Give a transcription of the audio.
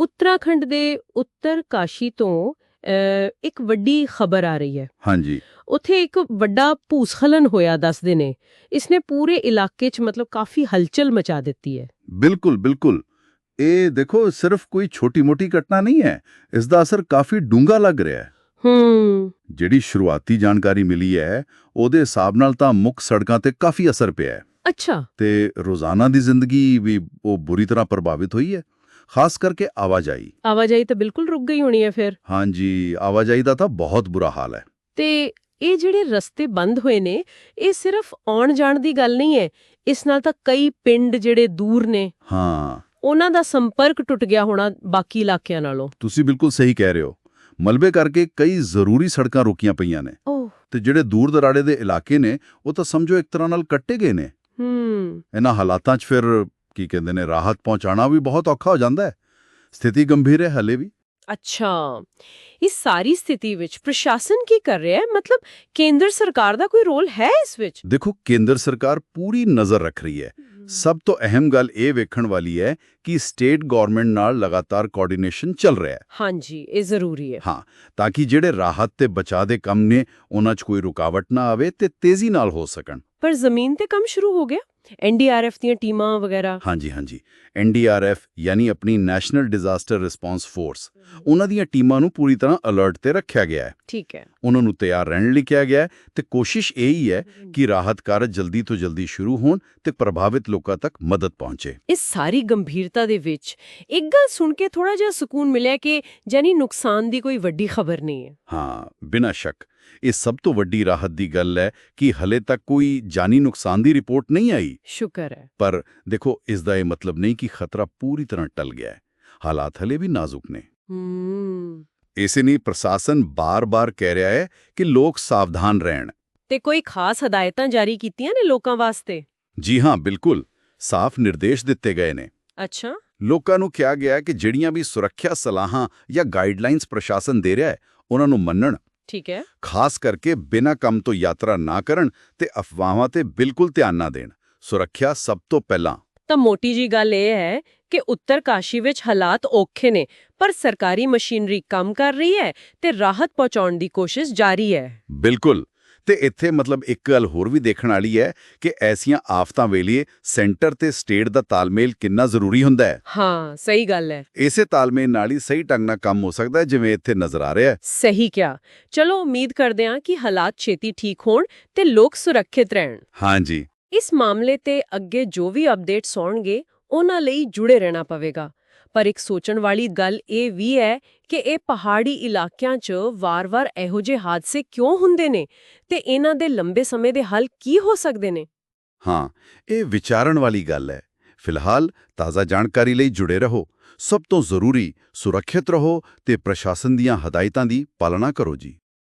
ਉੱਤਰਾਖੰਡ ਦੇ ਉੱਤਰ ਕਾਸ਼ੀ ਤੋਂ ਇੱਕ ਵੱਡੀ ਖਬਰ ਆ ਰਹੀ ਹੈ। ਹਾਂਜੀ। ਉੱਥੇ ਇੱਕ ਵੱਡਾ ਭੂਸਖਲਨ ਹੋਇਆ ਦੱਸਦੇ ਨੇ। ਇਸਨੇ ਪੂਰੇ ਇਲਾਕੇ 'ਚ ਮਤਲਬ ਕਾਫੀ ਹਲਚਲ ਮਚਾ ਦਿੱਤੀ ਹੈ। ਬਿਲਕੁਲ ਬਿਲਕੁਲ। ਇਹ ਦੇਖੋ ਸਿਰਫ ਕੋਈ ਛੋਟੀ-ਮੋਟੀ ਘਟਨਾ ਨਹੀਂ ਹੈ। ਇਸ ਦਾ ਅਸਰ ਕਾਫੀ ਡੂੰਘਾ ਲੱਗ ਰਿਹਾ ਹੈ। ਹੂੰ। ਜਿਹੜੀ ਸ਼ੁਰੂਆਤੀ ਜਾਣਕਾਰੀ ਮਿਲੀ ਹੈ ਉਹਦੇ ਹਿਸਾਬ ਨਾਲ ਤਾਂ ਮੁੱਖ ਸੜਕਾਂ ਤੇ ਕਾਫੀ ਅਸਰ ਪਿਆ ਹੈ। ਅੱਛਾ। ਤੇ ਰੋਜ਼ਾਨਾ ਦੀ ਜ਼ਿੰਦਗੀ ਵੀ ਉਹ ਬੁਰੀ ਤਰ੍ਹਾਂ ਪ੍ਰਭਾਵਿਤ ਹੋਈ ਹੈ। ਖਾਸ ਕਰਕੇ ਆਵਾਜਾਈ। ਆਵਾਜਾਈ ਤਾਂ ਬਿਲਕੁਲ ਰੁਕ ਗਈ ਹੋਣੀ ਹੈ ਫਿਰ। ਹਾਂਜੀ ਆਵਾਜਾਈ ਦਾ ਤਾਂ ਬਹੁਤ ਬੁਰਾ ਹਾਲ ਹੈ। ਤੇ ਇਹ ਜਿਹੜੇ ਰਸਤੇ ਬੰਦ ਹੋਏ ਨੇ ਇਹ ਸਿਰਫ ਆਉਣ ਜਾਣ ਦੀ ਗੱਲ ਨਹੀਂ ਹੈ ਇਸ ਨਾਲ ਤਾਂ ਕਈ ਪਿੰਡ ਜਿਹੜੇ ਦੂਰ ਨੇ ਹਾਂ। ਉਹਨਾਂ ਦਾ ਸੰਪਰਕ ਟੁੱਟ ਗਿਆ ਹੋਣਾ ਬਾਕੀ ਇਲਾਕਿਆਂ ਨਾਲੋਂ। ਤੁਸੀਂ ਬਿਲਕੁਲ ਸਹੀ ਕਹਿ ਰਹੇ ਹੋ। ਮਲਬੇ ਕਰਕੇ ਕਈ ਜ਼ਰੂਰੀ ਸੜਕਾਂ ਰੁਕੀਆਂ ਪਈਆਂ ਨੇ। ਤੇ ਜਿਹੜੇ ਦੂਰ ਦਰਾੜੇ ਦੇ ਇਲਾਕੇ ਨੇ ਉਹ ਤਾਂ ਸਮਝੋ ਇੱਕ ਤਰ੍ਹਾਂ ਨਾਲ ਕੱਟੇ ਗਏ ਨੇ। ਹੂੰ। ਇਹਨਾਂ ਹਾਲਾਤਾਂ 'ਚ ਫਿਰ ਕੀ ਕਹਿੰਦੇ ਨੇ ਰਾਹਤ ਪਹੁੰਚਾਉਣਾ ਵੀ ਬਹੁਤ ਔਖਾ ਹੋ ਜਾਂਦਾ ਹੈ। ਸਥਿਤੀ ਗੰਭੀਰ ਹੈ ਹਲੇ ਵੀ। ਅੱਛਾ। ਇਸ ਸਾਰੀ ਸਥਿਤੀ ਵਿੱਚ ਪ੍ਰਸ਼ਾਸਨ ਕੀ ਕਰ ਰਿਹਾ ਹੈ? ਮਤਲਬ ਕੇਂਦਰ ਸਰਕਾਰ ਦਾ ਕੋਈ ਰੋਲ ਹੈ ਇਸ ਵਿੱਚ? ਦੇਖੋ ਕੇਂਦਰ ਸਰਕਾਰ ਪੂਰੀ ਨਜ਼ਰ ਰੱਖ ਰਹੀ ਹੈ। ਸਭ ਤੋਂ ਅਹਿਮ ਗੱਲ ਇਹ ਵੇਖਣ ਵਾਲੀ ਹੈ ਕਿ ਸਟੇਟ ਗਵਰਨਮੈਂਟ ਨਾਲ ਲਗਾਤਾਰ ਕੋਆਰਡੀਨੇਸ਼ਨ ਚੱਲ ਰਿਹਾ ਹੈ। ਹਾਂਜੀ ਇਹ ਜ਼ਰੂਰੀ ਹੈ। ਹਾਂ ਤਾਂ ਕਿ ਜਿਹੜੇ ਰਾਹਤ ਤੇ ਬਚਾਅ ਦੇ ਕੰਮ ਨੇ ਉਹਨਾਂ 'ਚ ਕੋਈ ਰੁਕਾਵਟ ਨਾ ਆਵੇ ਤੇ ਤੇਜ਼ੀ ਨਾਲ ਹੋ ਸਕਣ। ਪਰ ਜ਼ਮੀਨ ਤੇ ਕੰਮ ਸ਼ੁਰੂ ਹੋ ਗਿਆ? ਐਨਡੀਆਰਐਫ ਦੀਆਂ ਟੀਮਾਂ ਵਗੈਰਾ? ਹਾਂਜੀ ਹਾਂਜੀ। ਐਨਡੀਆਰਐਫ ਯਾਨੀ ਆਪਣੀ ਨੈਸ਼ਨਲ ਡਿਜ਼ਾਸਟਰ ਰਿਸਪੌਂਸ ਫੋਰਸ ਉਹਨਾਂ ਦੀਆਂ ਟੀਮਾਂ ਨੂੰ ਪੂਰੀ ਤਰ੍ਹਾਂ ਅਲਰਟ ਤੇ ਰੱਖਿਆ ਗਿਆ ਹੈ। ਠੀਕ ਹੈ। ਉਹਨਾਂ ਨੂੰ ਤਿਆਰ ਰਹਿਣ ਲਈ ਕਿਹਾ ਗਿਆ ਹੈ ਤੇ ਕੋਸ਼ਿਸ਼ ਇਹ ਹੀ ਹੈ ਕਿ ਰਾਹਤ ਕਾਰਜ ਜਲਦੀ ਤੋਂ ਜਲਦੀ ਸ਼ੁਰੂ ਹੋਣ ਤੇ ਪ੍ਰਭਾਵਿਤ ਲੋਕਾਂ ਤੱਕ ਮਦਦ ਪਹੁੰਚੇ। ਇਸ ਸਾਰੀ ਗੰਭੀਰਤਾ ਦੇ ਵਿੱਚ। ਇੱਕ ਗੱਲ ਸੁਣ ਕੇ ਥੋੜਾ ਜਿਹਾ ਸਕੂਨ ਮਿਲਿਆ ਕਿ ਜਾਨੀ ਨੁਕਸਾਨ ਦੀ ਕੋਈ ਵੱਡੀ ਖਬਰ ਨਹੀਂ ਹੈ। ਹਾਂ ਬਿਨਾਂ ਸ਼ੱਕ। ਇਹ ਸਭ ਤੋਂ ਵੱਡੀ ਰਾਹਤ ਦੀ ਗੱਲ ਹੈ ਕਿ ਹਲੇ ਤੱਕ ਕੋਈ ਜਾਨੀ ਨੁਕਸਾਨ ਦੀ ਰਿਪੋਰਟ ਨਹੀਂ ਆਈ। ਸ਼ੁਕਰ ਹੈ। ਪਰ ਦੇਖੋ ਇਸ ਦਾ ਇਹ ਮਤਲਬ ਨਹੀਂ ਕਿ ਖਤਰਾ ਪੂਰੀ ਤਰ੍ਹਾਂ ਟਲ ਗਿਆ ਹੈ। ਹਾਲਾਤ ਹਲੇ ਵੀ ਨਾਜ਼ੁਕ ਨੇ। ਹੂੰ। ਇਸੇ ਲਈ ਪ੍ਰਸ਼ਾਸਨ ਬਾਰ-ਬਾਰ ਕਹਿ ਰਿਹਾ ਹੈ ਕਿ ਲੋਕ ਸਾਵਧਾਨ ਰਹਿਣ। ਤੇ ਕੋਈ ਖਾਸ ਹਦਾਇਤਾਂ ਜਾਰੀ ਕੀਤੀਆਂ ਨੇ ਲੋਕਾਂ ਵਾਸਤੇ? ਜੀ ਹਾਂ ਬਿਲਕੁਲ। ਸਾਫ਼ ਨਿਰਦੇਸ਼ ਦਿੱਤੇ ਗਏ ਨੇ। ਅੱਛਾ। ਲੋਕਾਂ ਨੂੰ ਕਿਹਾ ਗਿਆ ਕਿ ਜਿਹੜੀਆਂ ਵੀ ਸੁਰੱਖਿਆ ਸਲਾਹਾਂ ਜਾਂ ਗਾਈਡਲਾਈਨਸ ਪ੍ਰਸ਼ਾਸਨ ਦੇ ਰਿਹਾ ਹੈ ਉਹਨਾਂ ਨੂੰ ਮੰਨਣ। ਠੀਕ ਹੈ। ਖਾਸ ਕਰਕੇ ਬਿਨਾਂ ਕੰਮ ਤੋਂ ਯਾਤਰਾ ਨਾ ਕਰਨ ਤੇ ਅਫਵਾਹਾਂ ਤੇ ਬਿਲਕੁਲ ਧਿਆਨ ਨਾ ਦੇਣ। ਸੁਰੱਖਿਆ ਸਭ ਤੋਂ ਪਹਿਲਾਂ। ਤਾਂ ਮੋਟੀ ਜੀ ਗੱਲ ਇਹ ਹੈ ਕਿ ਉੱਤਰ ਕਾਸ਼ੀ ਵਿੱਚ ਹਾਲਾਤ ਔਖੇ ਨੇ ਪਰ ਸਰਕਾਰੀ ਮਸ਼ੀਨਰੀ ਕੰਮ ਕਰ ਰਹੀ ਹੈ ਤੇ ਰਾਹਤ ਪਹੁੰਚਾਉਣ ਦੀ ਕੋਸ਼ਿਸ਼ ਜਾਰੀ ਹੈ। ਬਿਲਕੁਲ। ਤੇ ਇੱਥੇ ਮਤਲਬ ਇੱਕ ਗੱਲ ਹੋਰ ਵੀ ਦੇਖਣ ਵਾਲੀ ਹੈ ਕਿ ਐਸੀਆਂ ਆਫਤਾਂ ਵੇਲੇ ਸੈਂਟਰ ਤੇ ਸਟੇਟ ਦਾ ਤਾਲਮੇਲ ਕਿੰਨਾ ਜ਼ਰੂਰੀ ਹੁੰਦਾ ਹੈ। ਹਾਂ ਸਹੀ ਗੱਲ ਹੈ। ਇਸੇ ਤਾਲਮੇਲ ਨਾਲ ਹੀ ਸਹੀ ਢੰਗ ਨਾਲ ਕੰਮ ਹੋ ਸਕਦਾ ਹੈ ਜਿਵੇਂ ਇੱਥੇ ਨਜ਼ਰ ਆ ਰਿਹਾ ਹੈ। ਸਹੀ ਕਿਹਾ। ਚਲੋ ਉਮੀਦ ਕਰਦੇ ਹਾਂ ਕਿ ਹਾਲਾਤ ਛੇਤੀ ਠੀਕ ਹੋਣ ਤੇ ਲੋਕ ਸੁਰੱਖਿਅਤ ਰਹਿਣ। ਹਾਂਜੀ ਇਸ ਮਾਮਲੇ ਤੇ ਅੱਗੇ ਜੋ ਵੀ ਅਪਡੇਟਸ ਆਉਣਗੇ ਉਹਨਾਂ ਲਈ ਜੁੜੇ ਰਹਿਣਾ ਪਵੇਗਾ। ਪਰ ਇੱਕ ਸੋਚਣ ਵਾਲੀ ਗੱਲ ਇਹ ਵੀ ਹੈ ਕਿ ਇਹ ਪਹਾੜੀ ਇਲਾਕਿਆਂ 'ਚ ਵਾਰ-ਵਾਰ ਇਹੋ ਜਿਹੇ ਹਾਦਸੇ ਕਿਉਂ ਹੁੰਦੇ ਨੇ ਤੇ ਇਹਨਾਂ ਦੇ ਲੰਬੇ ਸਮੇਂ ਦੇ ਹੱਲ ਕੀ ਹੋ ਸਕਦੇ ਨੇ? ਹਾਂ, ਇਹ ਵਿਚਾਰਨ ਵਾਲੀ ਗੱਲ ਹੈ। ਫਿਲਹਾਲ ਤਾਜ਼ਾ ਜਾਣਕਾਰੀ ਲਈ ਜੁੜੇ ਰਹੋ। ਸਭ ਤੋਂ ਜ਼ਰੂਰੀ ਸੁਰੱਖਿਅਤ ਰਹੋ ਤੇ ਪ੍ਰਸ਼ਾਸਨ ਦੀਆਂ ਹਦਾਇਤਾਂ ਦੀ ਪਾਲਣਾ ਕਰੋ ਜੀ।